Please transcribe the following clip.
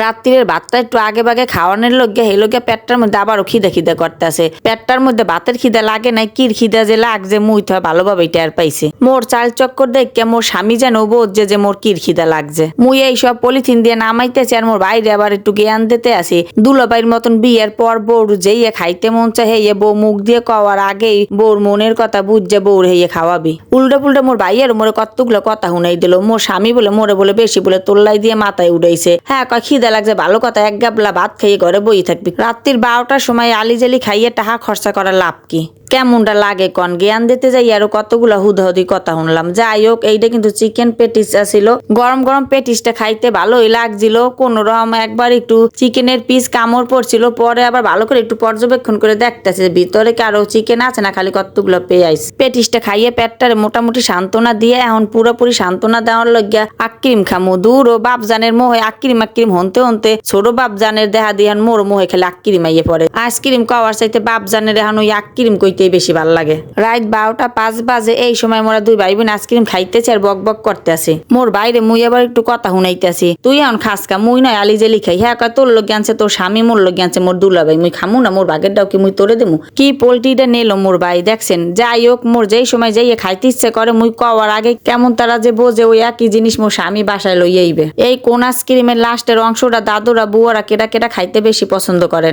রাত্রির ভাতটা একটু আগে বাগে খাওয়ানোর লোকে সেই লোকে পেটটার মধ্যে আবারও খিদে খিদে করতেছে। পেটটার মধ্যে ভাতের খিদে লাগে নাই, কির খিদে যে লাগছে মুই তো ভালোভাবে টের পাইছে। মোর চাল চক্কর দেখে মোর স্বামী যেন বোঝে যে মোর কির খিদে লাগছে। মুই এই সব পলিথিন দিয়ে নামাইতেছি আর মোর বাইরে আবার একটু জ্ঞান দিতে আসি। দুলাবাইর মতন বিয়ের পর বউর যেইয়ে খাইতে মন চায় হেয়ে বউ মুখ দিয়ে কওয়ার আগেই বউর মনের কথা বুঝছে বউর হেয়ে খাওয়াবি। উল্টা পুল্টা মোর ভাইয়ের মোরে কতগুলো কথা শুনাই দিল, মোর স্বামী বলে, মোরে বলে বেশি বলে তোল্লাই দিয়ে মাথায় উড়াইছে হ্যাঁ কয় খিদে লাগছে, ভালো কথা, এক গাবলা ভাত খাইয়ে ঘরে বই থাকবি। রাত্রির বারোটার সময় আলিজালি খাইয়ে টাকা খরচা করা লাভ কি? কেমনটা লাগে কন? জ্ঞান দিতে যাই, আরও কতগুলা হুদাহুদি কথা শুনলাম। যাই হোক এইটা কিন্তু চিকেন পেটিস ছিল গরম গরম পেটিসটা খাইতে ভালোই লাগছিল। কোন রকম একবার একটু চিকেনের পিস কামড় পড়ছিল, পরে আবার ভালো করে একটু পর্যবেক্ষণ করে দেখতেছে। ভিতরে কি আরও চিকেন আছে না খালি কতগুলো পেঁয়াজ? পেটিসটা খাইয়ে পেটটারে মোটামুটি সান্ত্বনা দিয়ে এখন পুরোপুরি সান্ত্বনা দেওয়ার লাগিয়া আক্রিম খামু। দূর ও বাপজানের মোহে আক্রিম আক্রিম হনতে হনতে ছোট বাপজানের দেহা দিয়ে মোর মোহে খালি আক্রিম আইয়ে পড়ে। আইসক্রিম খাওয়ার চাইতে বাপজানের এখন ওই আক্রিম কইতেই বেশি ভালো লাগে। রাত বারোটা পাঁচ বাজে, এই সময় মোরা দুই ভাই বোন আইসক্রিম খাইতেছে আর বক বক করতে আসি মোর বাইরে মুই আবার একটু কথা শুনাইতেছি। তুই এখন খাসকা মুই নয়, আলি জেলি খাই হ্যাঁ তোর লোক আনছে, তোর স্বামী মোর লোক আনছে, মোর দুলা ভাই। মুই খামু না? মোর বাগের ডাও কি মুই তোরে দেমু? কি পোল্ট্রিটা নেলো মোর ভাই? দেখছেন? যাই হোক, মোর যেই সময় যাইয়ে খাইতে ইচ্ছে করে, মুই কওয়ার আগে কেমন তারা যে বোঝে, ওই একই জিনিস মোর স্বামী বাসায় লইয়াইবে। এই কোন আইসক্রিমের লাস্টের অংশটা দাদুরা, বুয়ারা কেটা কেটা খাইতে বেশি পছন্দ করেন?